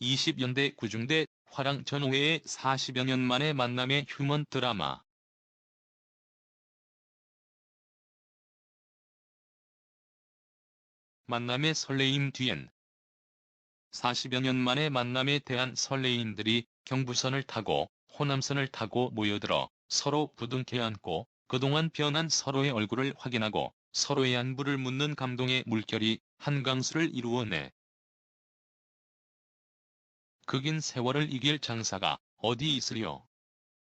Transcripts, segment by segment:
20연대 구중대 화랑 전우회의 40여 년 만의 만남의 휴먼 드라마. 만남의 설레임 뒤엔 40여 년 만의 만남에 대한 설레임들이 경부선을 타고 호남선을 타고 모여들어 서로 부둥켜 안고 그동안 변한 서로의 얼굴을 확인하고 서로의 안부를 묻는 감동의 물결이 한강수를 이루어내. 그 긴 세월을 이길 장사가 어디 있으려.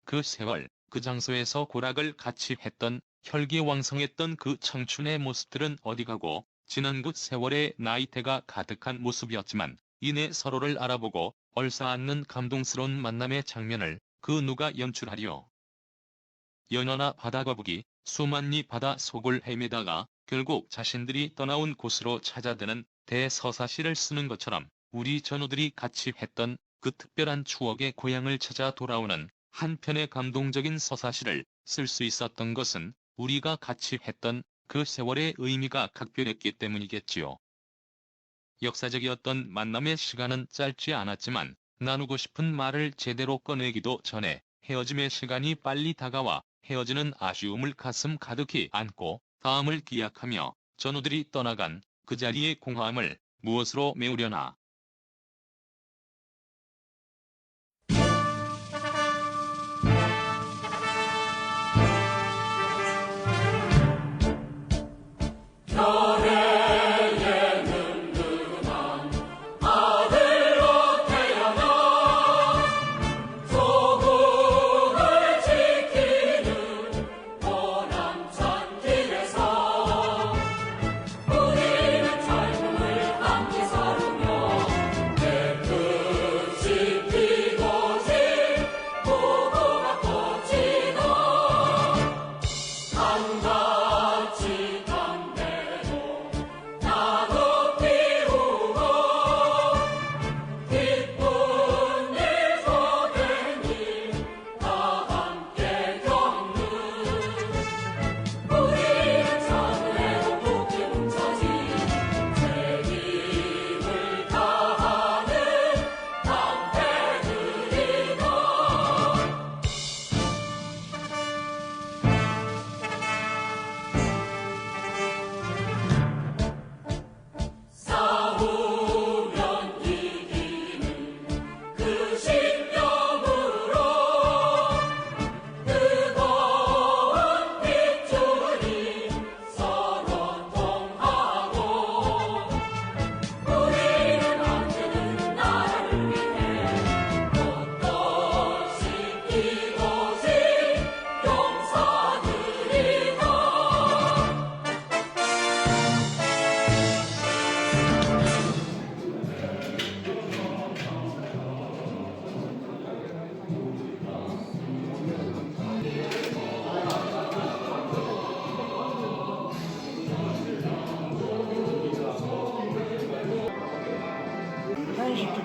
그 세월, 그 장소에서 고락을 같이 했던 혈기왕성했던 그 청춘의 모습들은 어디 가고 지난 그 세월의 나이테가 가득한 모습이었지만 이내 서로를 알아보고 얼싸안는 감동스러운 만남의 장면을 그 누가 연출하리요. 연하나 바다거북이 수만리 바다 속을 헤매다가 결국 자신들이 떠나온 곳으로 찾아드는 대서사시를 쓰는 것처럼 우리 전우들이 같이 했던 그 특별한 추억의 고향을 찾아 돌아오는 한편의 감동적인 서사시를 쓸 수 있었던 것은 우리가 같이 했던 그 세월의 의미가 각별했기 때문이겠지요. 역사적이었던 만남의 시간은 짧지 않았지만 나누고 싶은 말을 제대로 꺼내기도 전에 헤어짐의 시간이 빨리 다가와 헤어지는 아쉬움을 가슴 가득히 안고 다음을 기약하며 전우들이 떠나간 그 자리의 공허함을 무엇으로 메우려나.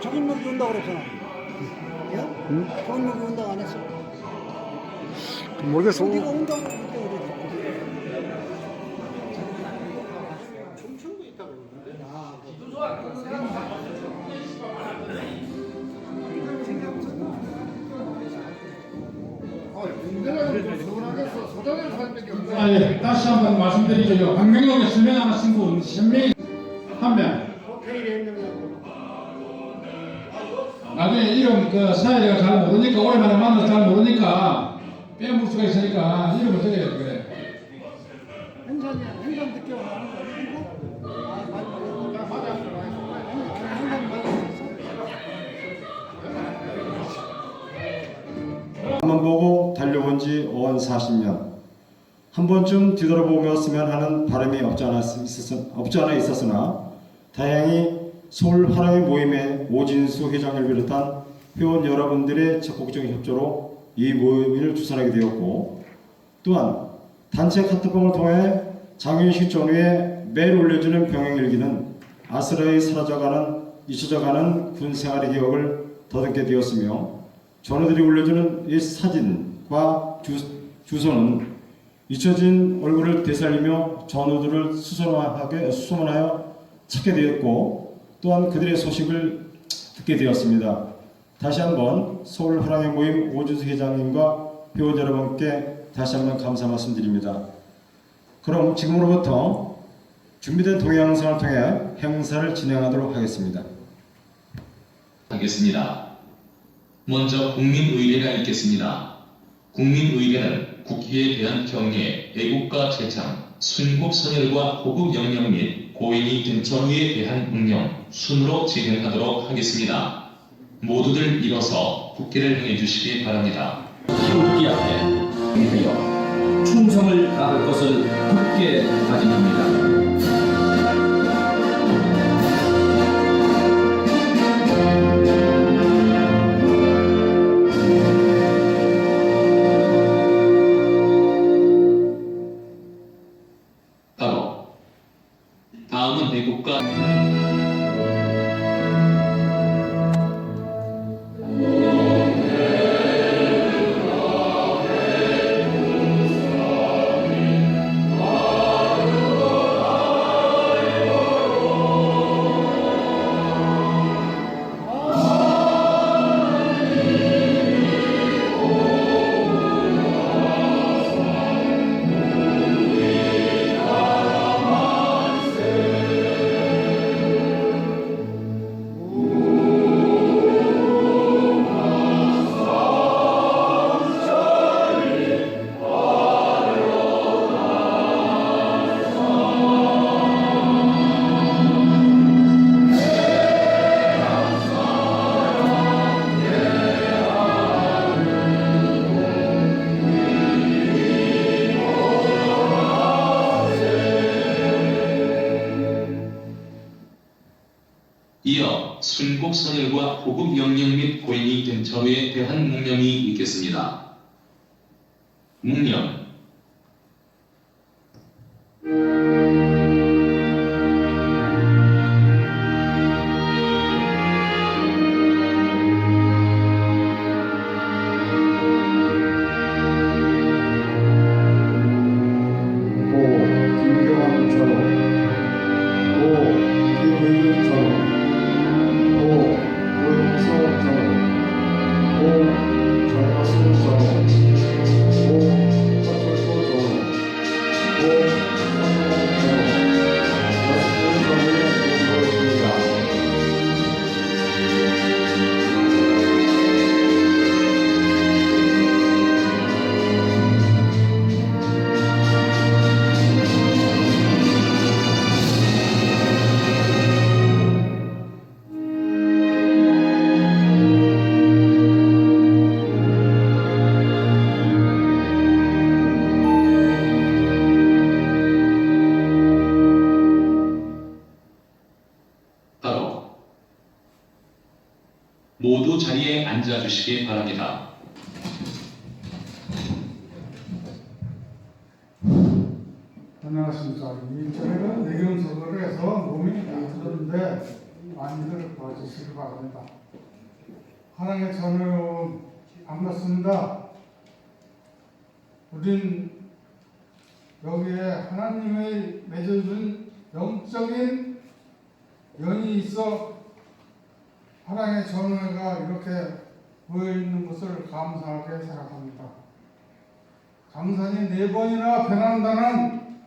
한시 조금먹이 온다고 그랬잖아. 응? 조금먹이 온다고 안 했어? 모르겠어. 어디가 온다고 그때 그랬어. 아니, 다시 한번 말씀드리죠. 환경용에 설명하신 분, 선명히 그 사회가 잘 모르니까 오랜만에 만나서 잘 모르니까 빼먹을 수가 있으니까 이름을 적어야 그래. 행선이 행선 늦게 오는 거 한번 보고 달려온 지온 40년. 한 번쯤 뒤돌아보았으면 하는 바람이 없지 않아, 있었, 없지 않아 있었으나 다행히 서울 화랑의 모임의 오진수 회장을 비롯한 회원 여러분들의 적극적인 협조로 이 모임을 주선하게 되었고 또한 단체 카톡방을 통해 장윤식 전후에 매일 올려주는 병행일기는 아스라이 사라져가는 잊혀져가는 군 생활의 기억을 더듬게 되었으며 전우들이 올려주는 이 사진과 주, 주소는 잊혀진 얼굴을 되살리며 전우들을 수소문하게 수소문하여 찾게 되었고 또한 그들의 소식을 듣게 되었습니다. 다시 한번 서울 화랑의 모임 오준수 회장님과 회원 여러분께 다시 한번 감사 말씀드립니다. 그럼 지금으로부터 준비된 동영상을 통해 행사를 진행하도록 하겠습니다. 하겠습니다. 먼저 국민의례가 있겠습니다. 국민의례는 국기에 대한 경례, 애국가 제창, 순국 선열과 호국 영령 및 고인이 된 전후에 대한 묵념, 순으로 진행하도록 하겠습니다. 모두들 일어서 국기를 행해 주시기 바랍니다. 국기 앞에 충성을 다할 것을 굳게 다짐합니다. 순국 선열과 호국 영령 및 고인이 된 전후에 대한 묵념이 있겠습니다. 묵념 하나님의 자녀 반갑습니다. 우린 여기에 하나님의 맺어준 영적인 연이 있어 하나님의 전우가 이렇게 모여 있는 것을 감사하게 생각합니다. 강산이 네 번이나 변한다는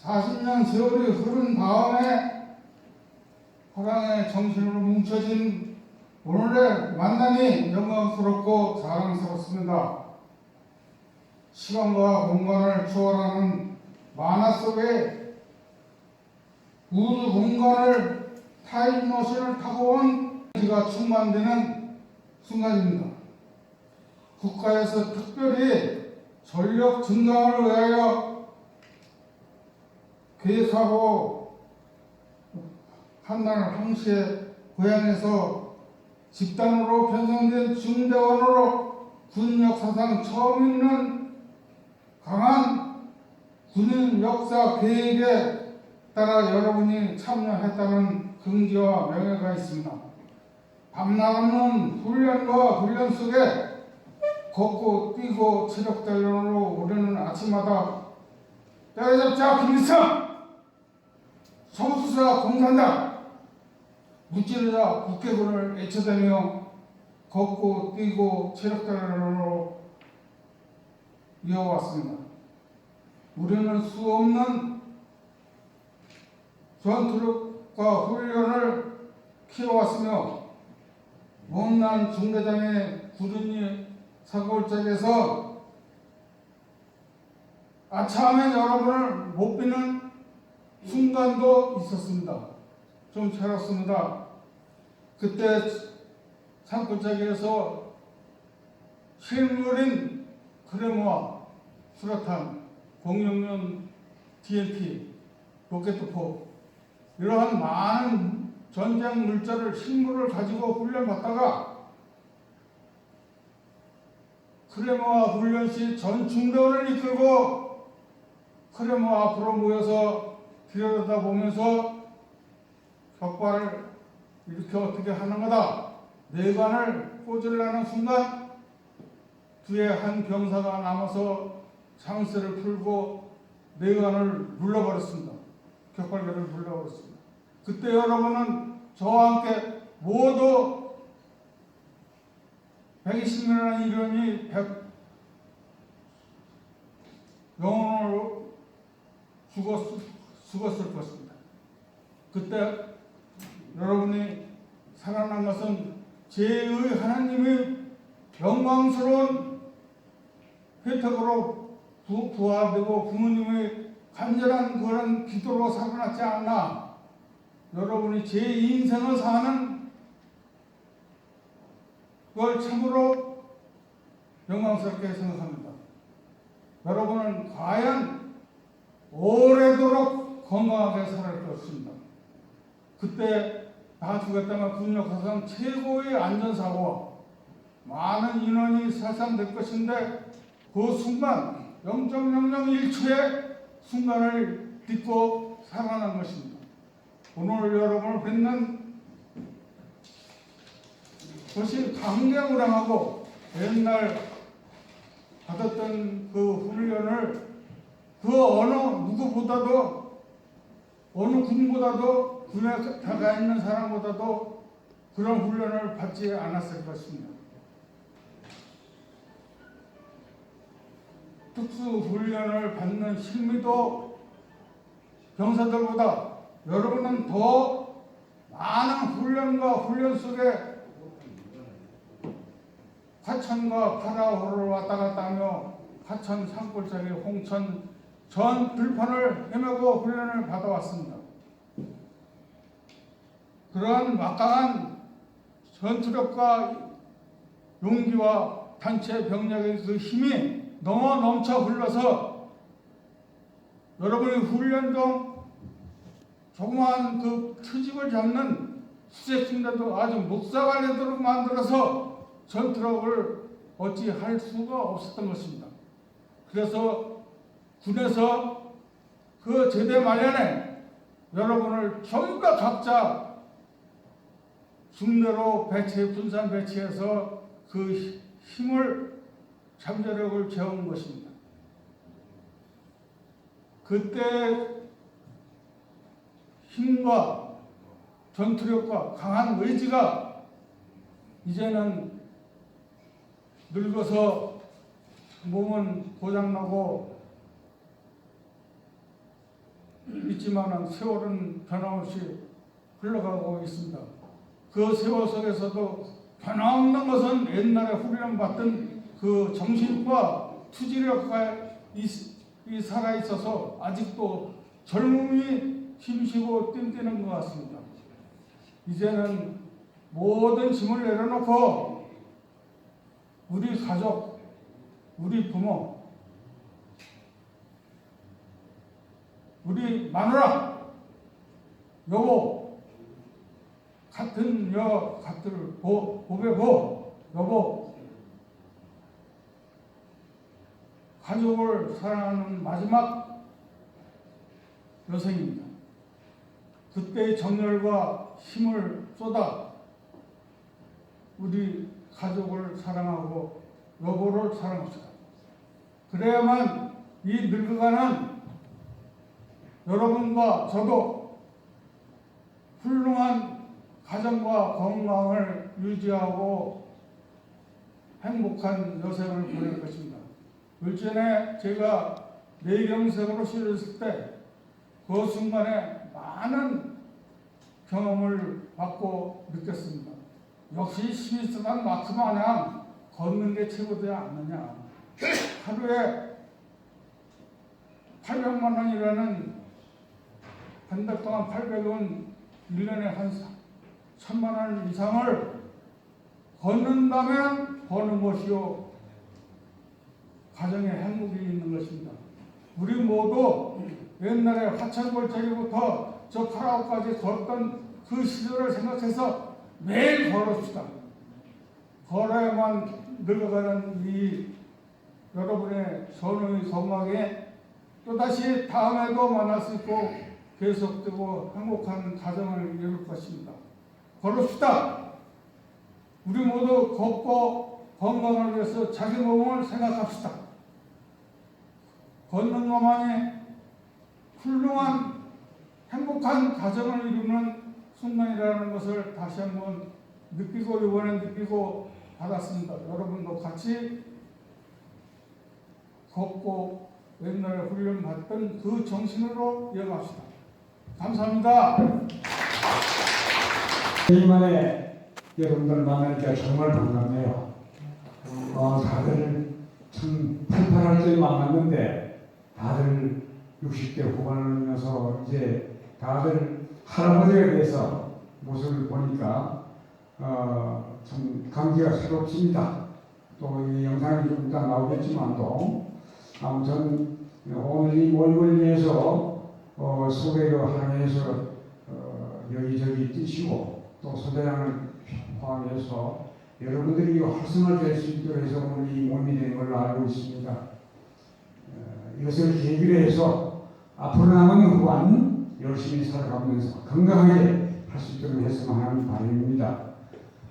40년 세월이 흐른 다음에 화랑의 정신으로 뭉쳐진 오늘의 만남이 영광스럽고 자랑스럽습니다. 시간과 공간을 초월하는 만화 속에 우주 공간을 타임머신을 타고 온 지가 충만되는 순간입니다. 국가에서 특별히 전력 증강을 위하여 계획하고 한날 항시에 고향에서 집단으로 편성된 중대원으로 군 역사상 처음 있는 강한 군인 역사 계획에 따라 여러분이 참여했다는 긍지와 명예가 있습니다. 밤낮없는 훈련과 훈련 속에 걷고 뛰고 체력 단련으로 우리는 아침마다 때려잡자 김일성 성수사 공산당 무찌르자 국회군을 애쳐대며 걷고 뛰고 체력단련으로 이어왔습니다. 우리는 수 없는 전투력과 훈련을 키워왔으며 못난 중대장의 구준이 사골짝에서 아차하면 여러분을 못 비는 순간도 있었습니다. 좀 채웠습니다. 그때 산골짜기에서 실물인 크레모와 수라탄, 공룡용 TNT, 로켓포 이러한 많은 전쟁 물자를 실물을 가지고 훈련받다가 크레모와 훈련 시 전 중대원을 이끌고 크레모 앞으로 모여서 들여다보면서 격발을 이렇게 어떻게 하는 거다. 내관을 꽂으려는 순간 뒤에 한 병사가 남아서 장세를 풀고 내관을 눌러버렸습니다. 격발계를 눌러버렸습니다. 그때 여러분은 저와 함께 모두 120명이라는 이름이 100 영혼으로 죽었, 죽었을 것입니다. 그때 여러분이 살아난 것은 제의 하나님의 영광스러운 혜택으로 부, 부활되고 부모님의 간절한 그런 기도로 살아났지 않나 여러분이 제 인생을 사는 걸 참으로 영광스럽게 생각합니다. 여러분은 과연 오래도록 건강하게 살아갈 것입니다. 그때 다 죽었다면 군 역 사상 최고의 안전사고와 많은 인원이 살상될 것인데 그 순간 0.001초의 순간을 딛고 살아난 것입니다. 오늘 여러분을 뵙는 것이 강경우량하고 옛날 받았던 그 훈련을 그 어느 누구보다도 어느 군보다도 군에 다가 있는 사람보다도 그런 훈련을 받지 않았을 것입니다. 특수 훈련을 받는 실미도 병사들보다 여러분은 더 많은 훈련과 훈련 속에 화천과 파라오를 왔다 갔다 하며 화천 산골짜기 홍천 전 들판을 헤매고 훈련을 받아왔습니다. 그러한 막강한 전투력과 용기와 단체 병력의 그 힘이 넘어 넘쳐 흘러서 여러분의 훈련도 조그마한 그 트집을 잡는 수색중대도 아주 묵사발되도록 만들어서 전투력을 어찌할 수가 없었던 것입니다. 그래서 군에서 그 제대 마련에 여러분을 다 각자 중대로 배치, 분산 배치해서 그 힘을 잠재력을 재운 것입니다. 그때 힘과 전투력과 강한 의지가 이제는 늙어서 몸은 고장나고 있지만 세월은 변함없이 흘러가고 있습니다. 그 세월 속에서도 변함없는 것은 옛날에 훈련받던 그 정신과 투지력과 이, 이 살아있어서 아직도 젊음이 힘쉬고 뛴뛰는 것 같습니다. 이제는 모든 짐을 내려놓고 우리 가족, 우리 부모, 우리 마누라, 여보, 같은 여, 같은 보, 보배 보, 여보, 가족을 사랑하는 마지막 여생입니다. 그때의 정열과 힘을 쏟아 우리 가족을 사랑하고 여보를 사랑합시다. 그래야만 이 늙어가는 여러분과 저도 훌륭한 가정과 건강을 유지하고 행복한 여생을 보낼 것입니다. 일전에 제가 뇌경색으로 실렸을 때 그 순간에 많은 경험을 받고 느꼈습니다. 역시 스미스만 마크 마냥 걷는 게 최고되지 않느냐. 하루에 800만 원이라는 한 달 동안 800원 1년에 한 1000만 원 이상을 걷는다면 버는 것이요 가정에 행복이 있는 것입니다. 우리 모두 옛날에 화천골짜기부터 저 파라오까지 걷던 그 시절을 생각해서 매일 걸읍시다. 걸어야만 늙어가는 이 여러분의 선의 건강에 또다시 다음에도 만날 수 있고 계속되고 행복한 가정을 이룰 것입니다. 걸읍시다. 우리 모두 걷고 건강을 위해서 자기 몸을 생각합시다. 걷는 것만이 훌륭한 행복한 가정을 이루는 순간이라는 것을 다시 한번 느끼고 이번에 느끼고 받았습니다. 여러분도 같이 걷고 옛날에 훈련받던 그 정신으로 이어갑시다. 감사합니다. 이만에 여러분들 만나니까 정말 반갑네요. 어, 다들 참 팔팔할 때 만났는데 다들 60대 후반이면서 이제 다들 할아버지가 돼서 모습을 보니까 어, 참 감기가 새롭습니다. 또 이 영상이 좀 이따 나오겠지만도 아무튼 오늘 이 모임을 위해서 어, 소개로 하면서 어, 여기저기 뛰시고 또 소대장을 포함해서 여러분들이 활성화 될 수 있도록 해서 오늘 이 모임이 된 걸로 알고 있습니다. 어, 이것을 계기로 해서 앞으로 남은 후반 열심히 살아가면서 건강하게 할 수 있도록 했으면 하는 바람입니다.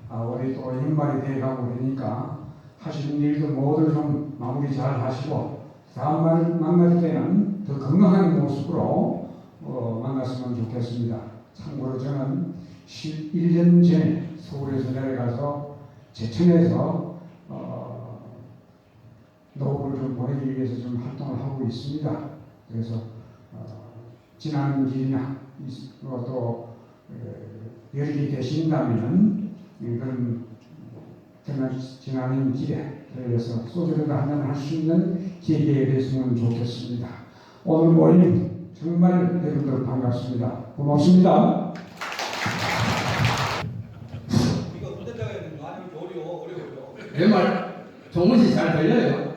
아, 올해 또 연말이 돼가고 그러니까 하시는 일도 모두 좀 마무리 잘 하시고 다음 날 만날 때는 더 건강한 모습으로 어, 만났으면 좋겠습니다. 참고로 저는 11년 전에 서울에서 내려가서 제천에서 어, 노후를 좀 보내기 위해서 좀 활동을 하고 있습니다. 그래서 어, 지나는 길이나 또 어, 열이 되신다면 그런 그날 지나는 길에 그래서 소주를 한잔 할 수 있는 기회가 됐으면 좋겠습니다. 오늘 모임 정말 여러분들 반갑습니다. 고맙습니다. 내말 정훈 씨잘 들려요?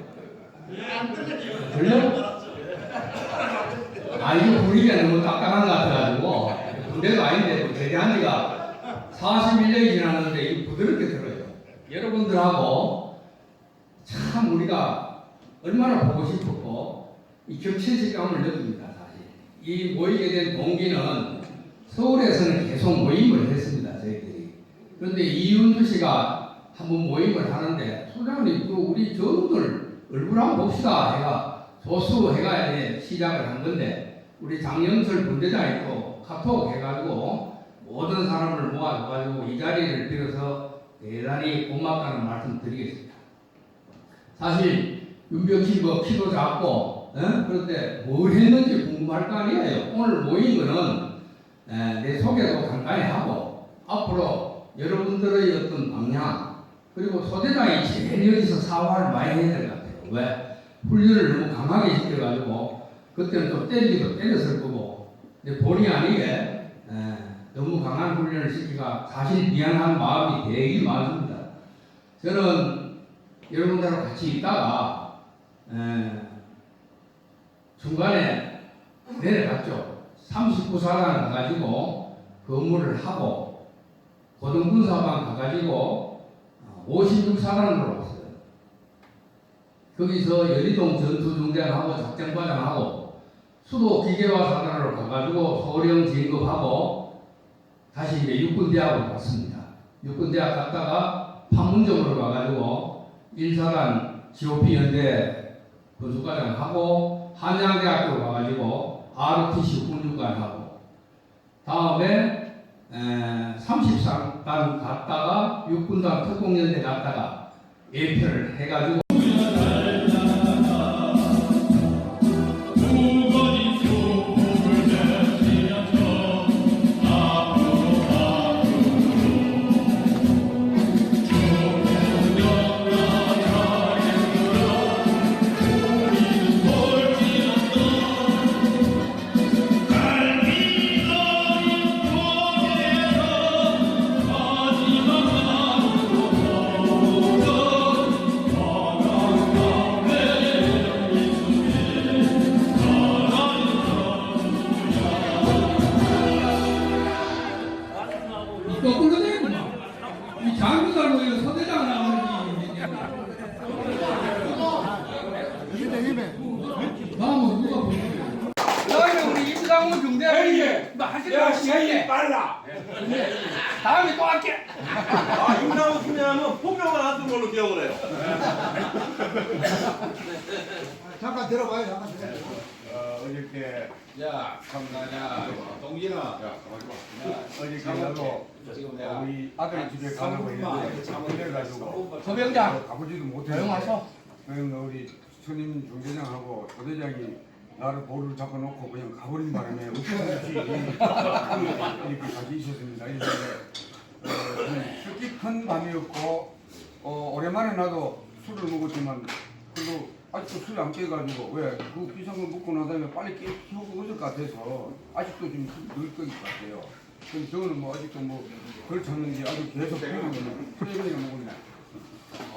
들려? 아 이거 분위기가 너무 딱딱한 것 같아가지고 군대도 아닌데 뭐 제대한 지가 41년이 지났는데 이 부드럽게 들어요. 여러분들하고 참 우리가 얼마나 보고 싶었고 이 겹치질감을 느낍니다 사실. 이 모이게 된 동기는 서울에서는 계속 모임을 했습니다 저희들이. 그런데 이윤주 씨가 한번 모임을 하는데 소장님 그 우리 저분들 얼굴 한번 봅시다 해가 조수 해가 이제 시작을 한 건데 우리 장영철 분대장 있고 카톡 해가지고 모든 사람을 모아줘가지고 이 자리를 빌어서 대단히 고맙다는 말씀 드리겠습니다. 사실 윤병씨 뭐 키도 작고 어? 그런데 뭘 했는지 궁금할 거 아니에요. 오늘 모인 거는 에, 내 소개도 간단히 하고 앞으로 여러분들의 어떤 방향 그리고 소대장이 제일 여기서 사활을 많이 해야 될 것 같아요. 왜? 훈련을 너무 강하게 시켜가지고 그때는 좀 때리기도 때렸을 거고 근데 본의 아니게 에, 너무 강한 훈련을 시키가 사실 미안한 마음이 되게 많습니다. 저는 여러분들하고 같이 있다가 에, 중간에 내려갔죠. 39사단 가가지고 근무를 하고 고등군사관 가가지고 56사단으로 왔어요. 거기서 여리동 전투 중장하고 작전과장하고 수도 기계화 사단으로 가가지고 소령 진급하고 다시 이제 육군대학으로 갔습니다. 육군대학 갔다가 판문점으로 가가지고 1사단 GOP 연대 군수과장하고 한양대학교 가가지고 ROTC 훈육관하고 다음에 30단 갔다가 육군단 특공연대 갔다가 예표를 해가지고 해가지고 서병장 가보지도 못해서 조용하셔 그럼 우리 선임 중대장하고 조대장이 나를 볼을 잡아놓고 그냥 가버린 바람에 웃음없이 이렇게 같이 있었습니다. 어, 좀 뜻깊은 밤이었고 어, 오랜만에 나도 술을 먹었지만 그래도 아직도 술이 안 깨가지고 왜 그 비상을 먹고 난 다음에 빨리 깨 키우고 그럴 것 같아서 아직도 좀 늦을 것 같아요. 그럼 저는 뭐 아직도 뭐 그렇잖는지 아주 계속 피우는 프레이를 먹었네.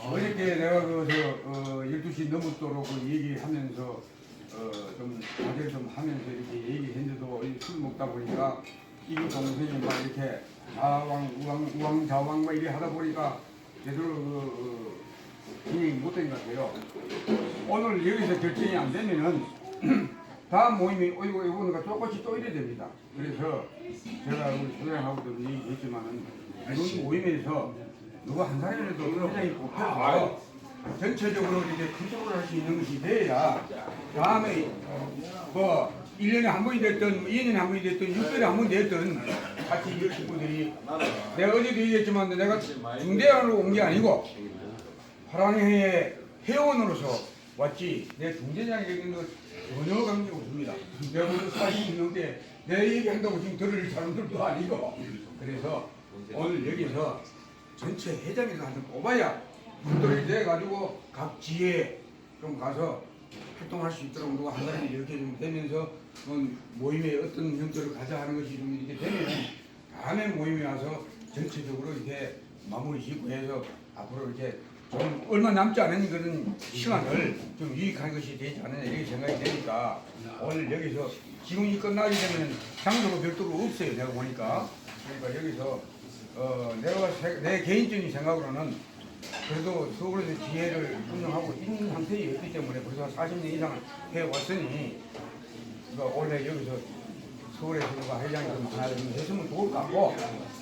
어저께 내가 그저 어, 12시 넘었도록 그 얘기하면서 어, 좀 과제를 좀 하면서 이렇게 얘기했는데도 이술 먹다 보니까 이 동생이 막 이렇게 좌왕 우왕 우왕 좌왕 막 이래 하다 보니까 제대로 그 어, 진행이 못된 것 같아요. 오늘 여기서 결정이 안 되면은 다음 모임이 어이구 이거가 조금씩 또 이래 됩니다. 그래서 제가 우리 소장하고도 얘기했지만은 이런 모임에서 누가 한 사람이라도 소장이 뽑혀서 전체적으로 이제 컨트롤 할수 있는 것이 돼야 다음에 뭐 1년에 한 번이 됐든 뭐 2년에 한 번이 됐든 6개월에 한 번이 됐든 같이 이 친구들이 내가 어제도 얘기했지만 내가 중대원으로 온 게 아니고 파랑회의 회원으로서 왔지. 내 중대장이 되는 거 전혀 관계가 없습니다. 내가 무슨 사실이 있는데 내 얘기 한다고 지금 들을 사람들도 아니고 그래서 오늘 여기서 전체 회장에서 한번 뽑아야 분들이 돼가지고 각 지에 좀 가서 활동할 수 있도록 누가 한 사람이 이렇게 좀 되면서 뭐 모임에 어떤 형태로 가자 하는 것이 좀 이렇게 되면 다음에 모임에 와서 전체적으로 이렇게 마무리 짓고 해서 앞으로 이렇게 좀 얼마 남지 않은 그런 시간을 좀 유익한 것이 되지 않느냐 이렇게 생각이 되니까 오늘 여기서 지금이 끝나게 되면 장소가 별도로 없어요 내가 보니까. 그러니까 여기서 어 내가 세- 내 개인적인 생각으로는 그래도 서울에서 지혜를 운영하고 있는 상태였기 때문에 벌써 40년 이상을 해왔으니 그러니까 원래 여기서 서울에서 누가 회장이 좀 하나 좀 했으면 좋을 것 같고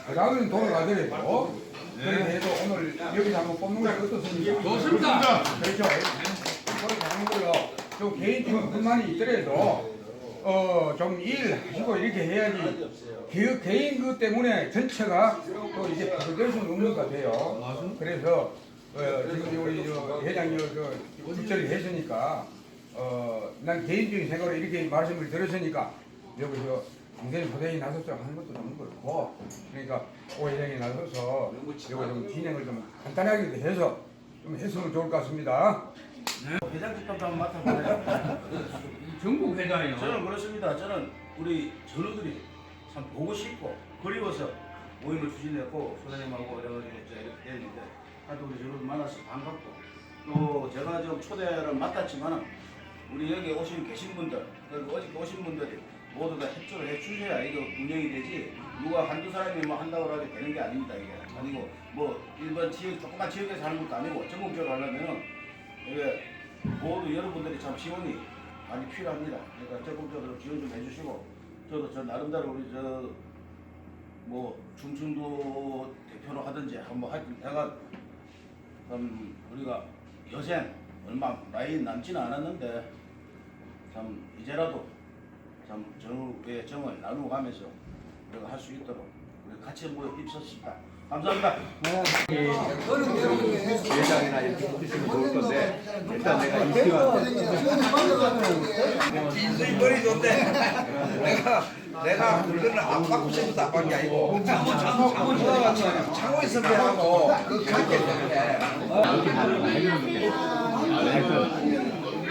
그 다음에는 돌아가더라도 그래도 해도 오늘 여기서 한번 뽑는 게 어떻습니까? 좋습니다. 그렇죠. 그렇게 하는 거요. 또 개인적인 불만이 있더라도 어 좀 일하시고 이렇게 해야지 그 개인 그 때문에 전체가 또 이제 바로될 수는 없는 것 같아요. 그래서 어, 지금 우리 저 회장님 그 출전을 했으니까 어 난 개인적인 생각으로 이렇게 말씀을 들었으니까 여기서 강대리 부대에 나서서 하는 것도 너무 그렇고 그러니까 오 회장이 나서서 이거 좀 진행을 좀 간단하게 해서 좀 했으면 좋을 것 같습니다. 회장 직감도 한번 맡아볼래요? 전국 회장이요. 저는 그렇습니다. 저는 우리 전우들이 참 보고 싶고 그리워서 모임을 추진했고 소장님하고 여러가지고 이제 이렇게 됐는데 하여튼 우리 전우들 만나서 반갑고 또 제가 좀 초대를 맡았지만은 우리 여기 오신 계신 분들 그리고 어저께 오신 분들이 모두 다 협조를 해 주셔야 이거 운영이 되지 누가 한두 사람이 뭐 한다고 하게 되는 게 아닙니다 이게 아니고 뭐 일반 지역 조그만 지역에서 하는 것도 아니고 전국적으로 하려면은 이게 모두 여러분들이 참 지원이 많이 필요합니다. 그러니까 적극적으로 지원 좀 해주시고 저도 저 나름대로 우리 저뭐 충청도 대표로 하든지 한번 하여튼 내가 참 우리가 여생 얼마 나이 남지는 않았는데 참 이제라도 참 정의 정을 나누어 가면서 우리가 할 수 있도록 우리 같이 모여 힘썼습니다. 감사합니다. 대장이나 이렇게 해주시면 좋을 건데 일단 내가 이시간 인수위 머리 좋대. 내가 내가 물건을 안 받고 싶어도 안 받는 게 아니고. 창호 창호 창호 창호에 선배하고 그 관계 때문에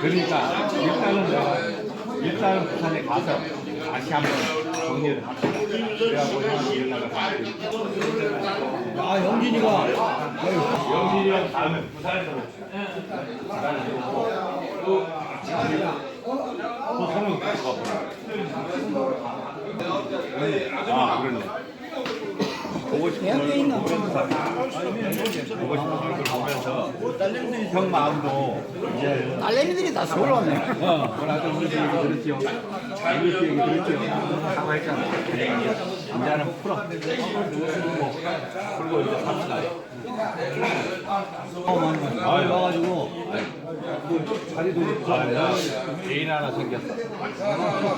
그러니까 일단은 내가 일단은 부산에 가서 다시 한번 정리를 합시다. 그래갖고 형한테 연락을 받을게요. 아 영진이가 영진이랑 다음에 부산에서. 또 성은 가서 아 그렇네. 보고 싶은 얼굴 보면서 보고 싶은 얼굴 보면서 형 마음도 이제 딸내미들이 다 서울 왔네. 어, 그러나 우리 얘기 들었지요. 우리 얘기 들었지요. 사과했잖아. 이제는 풀어. 풀고 이제 삽시다. 아유, 와가지고. 자리도 아, 내가 개인 하나 생겼어.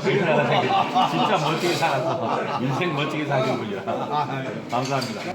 개인 하나 생겼어. 진짜 멋지게 살았어. 인생 멋지게 사는 분이야. 감사합니다. 야,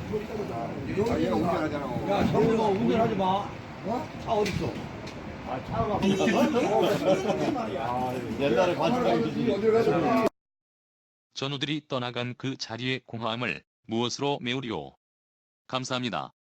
정우가 운전하지 마. 어? 차 어디 있어? 옛날에 관측하기 전우들이 떠나간 그 자리의 공허함을 무엇으로 메우리오? 감사합니다.